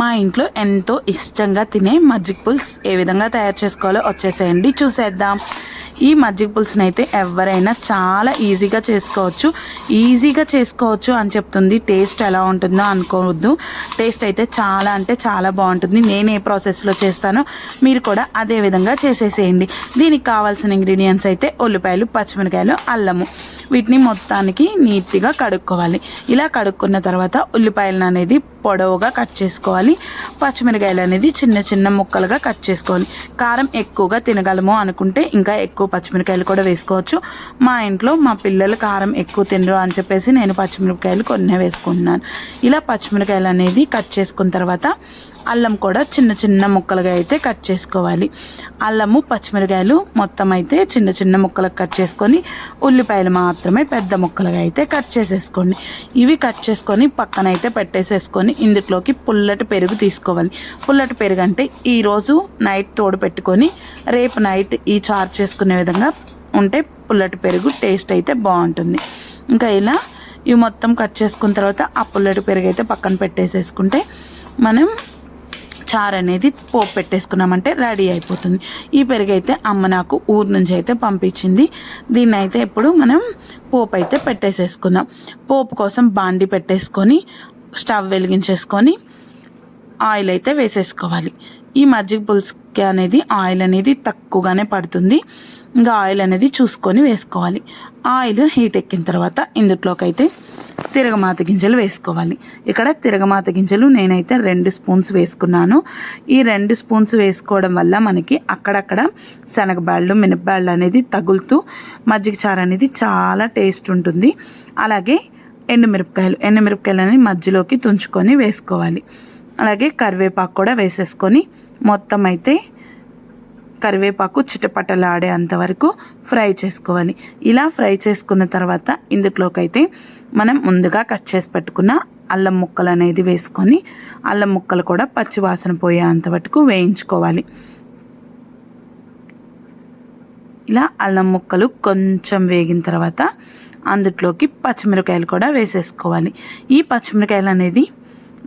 మా ఇంట్లో ఎంతో ఇష్టంగా తినే మజ్జిగ పుల్స్ ఏ విధంగా తయారు చేసుకోవాలో వచ్చేసేయండి చూసేద్దాం. ఈ మజ్జిగ పులుసుని అయితే ఎవరైనా చాలా ఈజీగా చేసుకోవచ్చు. ఈజీగా చేసుకోవచ్చు అని చెప్తుంది. టేస్ట్ ఎలా ఉంటుందో అనుకోవద్దు. టేస్ట్ అయితే చాలా అంటే చాలా బాగుంటుంది. నేను ఏ ప్రాసెస్లో చేస్తానో మీరు కూడా అదే విధంగా చేసేసేయండి. దీనికి కావాల్సిన ఇంగ్రీడియంట్స్ అయితే ఉల్లిపాయలు పచ్చిమిరకాయలు అల్లము. వీటిని మొత్తానికి నీట్గా కడుక్కోవాలి. ఇలా కడుక్కున్న తర్వాత ఉల్లిపాయలను అనేది పొడవుగా కట్ చేసుకోవాలి. పచ్చిమిరకాయలు అనేది చిన్న చిన్న ముక్కలుగా కట్ చేసుకోవాలి. కారం ఎక్కువగా తినగలము అనుకుంటే ఇంకా ఎక్కువ పచ్చిమిరకాయలు కూడా వేసుకోవచ్చు. మా ఇంట్లో మా పిల్లలు కారం ఎక్కువ తినరు అని చెప్పేసి నేను పచ్చిమిరపకాయలు కొన్నే వేసుకుంటున్నాను. ఇలా పచ్చిమిరకాయలు అనేది కట్ చేసుకున్న తర్వాత అల్లం కూడా చిన్న చిన్న ముక్కలుగా అయితే కట్ చేసుకోవాలి. అల్లము పచ్చిమిరకాయలు మొత్తం అయితే చిన్న చిన్న ముక్కలకు కట్ చేసుకొని ఉల్లిపాయలు మాత్రమే పెద్ద ముక్కలుగా అయితే కట్ చేసేసుకోండి. ఇవి కట్ చేసుకొని పక్కన అయితే పెట్టేసేసుకొని ఇందులోకి పుల్లటి పెరుగు తీసుకోవాలి. పుల్లటి పెరుగు అంటే ఈరోజు నైట్ తోడు పెట్టుకొని రేపు నైట్ ఈ చార్జ్ చేసుకునే విధంగా ఉంటే పుల్లటి పెరుగు టేస్ట్ అయితే బాగుంటుంది. ఇంకా ఇలా ఇవి మొత్తం కట్ చేసుకున్న తర్వాత ఆ పుల్లటి పెరుగు అయితే పక్కన పెట్టేసేసుకుంటే మనం చారు అనేది పోపు పెట్టేసుకున్నామంటే రెడీ అయిపోతుంది. ఈ పెరుగు అయితే అమ్మ నాకు ఊరు నుంచి అయితే పంపించింది. దీన్ని అయితే ఇప్పుడు మనం పోపు అయితే పెట్టేసేసుకుందాం. పోపు కోసం బాండి పెట్టేసుకొని స్టవ్ వెలిగించేసుకొని ఆయిల్ అయితే వేసేసుకోవాలి. ఈ మజ్జిగ పులుసుకి అనేది ఆయిల్ అనేది తక్కువగానే పడుతుంది. ఇంకా ఆయిల్ అనేది చూసుకొని వేసుకోవాలి. ఆయిల్ హీట్ ఎక్కిన తర్వాత ఇందులోకి అయితే తిరగమాత గింజలు వేసుకోవాలి. ఇక్కడ తిరగమాత గింజలు నేనైతే రెండు స్పూన్స్ వేసుకున్నాను. ఈ రెండు స్పూన్స్ వేసుకోవడం వల్ల మనకి అక్కడక్కడ శనగబాళ్ళు మినపబాళ్ళు అనేది తగులుతూ మజ్జిగ చారు అనేది చాలా టేస్ట్ ఉంటుంది. అలాగే ఎండుమిరపకాయలు ఎండుమిరపకాయలు అనేది మధ్యలోకి తుంచుకొని వేసుకోవాలి. అలాగే కరివేపాకు కూడా వేసేసుకొని మొత్తం అయితే కరివేపాకు చిటపటలాడే అంతవరకు ఫ్రై చేసుకోవాలి. ఇలా ఫ్రై చేసుకున్న తర్వాత ఇందులోకైతే మనం ముందుగా కట్ చేసి పెట్టుకున్న అల్లం ముక్కలు అనేది వేసుకొని అల్లం ముక్కలు కూడా పచ్చివాసన పోయే పోయేంత వరకు వేయించుకోవాలి. ఇలా అల్లం ముక్కలు కొంచెం వేగిన తర్వాత అందులోకి పచ్చిమిరకాయలు కూడా వేసేసుకోవాలి. ఈ పచ్చిమిరకాయలు అనేది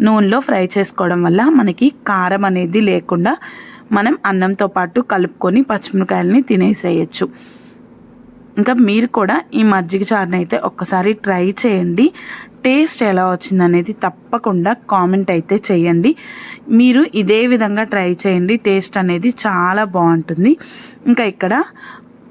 నూనెలో ఫ్రై చేసుకోవడం వల్ల మనకి కారం అనేది లేకుండా మనం అన్నంతో పాటు కలుపుకొని పచ్చిమిరకాయలని తినేసేయచ్చు. ఇంకా మీరు కూడా ఈ మజ్జిగ చారుని అయితే ఒక్కసారి ట్రై చేయండి. టేస్ట్ ఎలా వచ్చిందనేది తప్పకుండా కామెంట్ అయితే చేయండి. మీరు ఇదే విధంగా ట్రై చేయండి. టేస్ట్ అనేది చాలా బాగుంటుంది. ఇంకా ఇక్కడ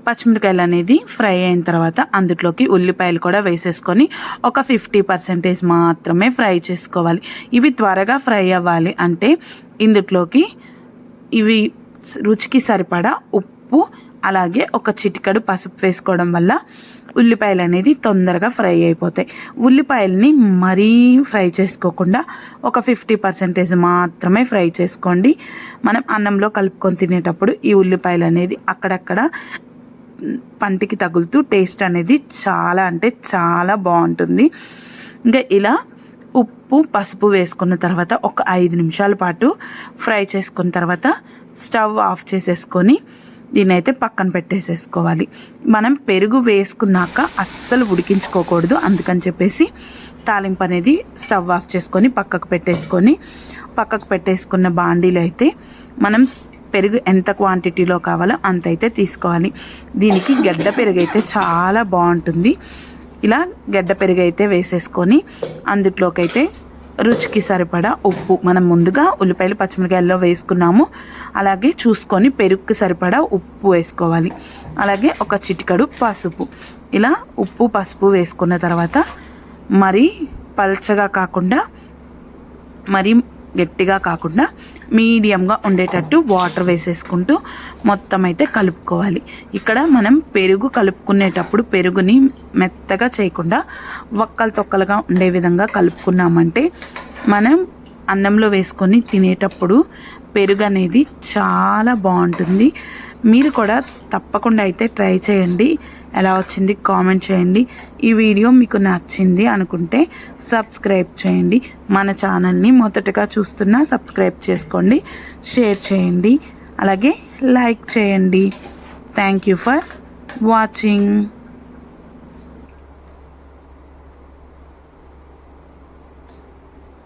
పచ్చిమిరకాయలు అనేది ఫ్రై అయిన తర్వాత అందులోకి ఉల్లిపాయలు కూడా వేసేసుకొని ఒక ఫిఫ్టీ పర్సెంటేజ్ మాత్రమే ఫ్రై చేసుకోవాలి. ఇవి త్వరగా ఫ్రై అవ్వాలి అంటే ఇందులోకి ఇవి రుచికి సరిపడా ఉప్పు అలాగే ఒక చిటికడు పసుపు వేసుకోవడం వల్ల ఉల్లిపాయలు అనేది తొందరగా ఫ్రై అయిపోతాయి. ఉల్లిపాయలని మరీ ఫ్రై చేసుకోకుండా ఒక ఫిఫ్టీ పర్సెంటేజ్ మాత్రమే ఫ్రై చేసుకోండి. మనం అన్నంలో కలుపుకొని తినేటప్పుడు ఈ ఉల్లిపాయలు అనేది అక్కడక్కడ పంటికి తగులుతూ టేస్ట్ అనేది చాలా అంటే చాలా బాగుంటుంది. ఇంకా ఇలా ఉప్పు పసుపు వేసుకున్న తర్వాత ఒక ఐదు నిమిషాల పాటు ఫ్రై చేసుకున్న తర్వాత స్టవ్ ఆఫ్ చేసేసుకొని దీన్ని అయితే పక్కన పెట్టేసేసుకోవాలి. మనం పెరుగు వేసుకున్నాక అస్సలు ఉడికించుకోకూడదు. అందుకని చెప్పేసి తాలింపు అనేది స్టవ్ ఆఫ్ చేసుకొని పక్కకు పెట్టేసుకొని పక్కకు పెట్టేసుకున్న బాండీలు అయితే మనం పెరుగు ఎంత క్వాంటిటీలో కావాలో అంత అయితే తీసుకోవాలి. దీనికి గడ్డ పెరుగు అయితే చాలా బాగుంటుంది. ఇలా గడ్డ పెరుగు అయితే వేసేసుకొని అందులోకైతే రుచికి సరిపడా ఉప్పు. మనం ముందుగా ఉల్లిపాయలు పచ్చిమిరకాయల్లో వేసుకున్నాము. అలాగే చూసుకొని పెరుగుకి సరిపడా ఉప్పు వేసుకోవాలి. అలాగే ఒక చిటికడు పసుపు. ఇలా ఉప్పు పసుపు వేసుకున్న తర్వాత మరీ పల్చగా కాకుండా మరీ గట్టిగా కాకుండా మీడియంగా ఉండేటట్టు వాటర్ వేసేసుకుంటూ మొత్తం అయితే కలుపుకోవాలి. ఇక్కడ మనం పెరుగు కలుపుకునేటప్పుడు పెరుగుని మెత్తగా చేయకుండా ఒక్కలు తొక్కలుగా ఉండే విధంగా కలుపుకున్నామంటే మనం అన్నంలో వేసుకొని తినేటప్పుడు పెరుగు అనేది చాలా బాగుంటుంది. మీరు కూడా తప్పకుండా అయితే ట్రై చేయండి. ఎలా వచ్చింది కామెంట్ చేయండి. ఈ వీడియో మీకు నచ్చింది అనుకుంటే సబ్స్క్రైబ్ చేయండి. మన ఛానల్ని మొదటగా చూస్తున్నా సబ్స్క్రైబ్ చేసుకోండి. షేర్ చేయండి. అలాగే లైక్ చేయండి. Thank you for watching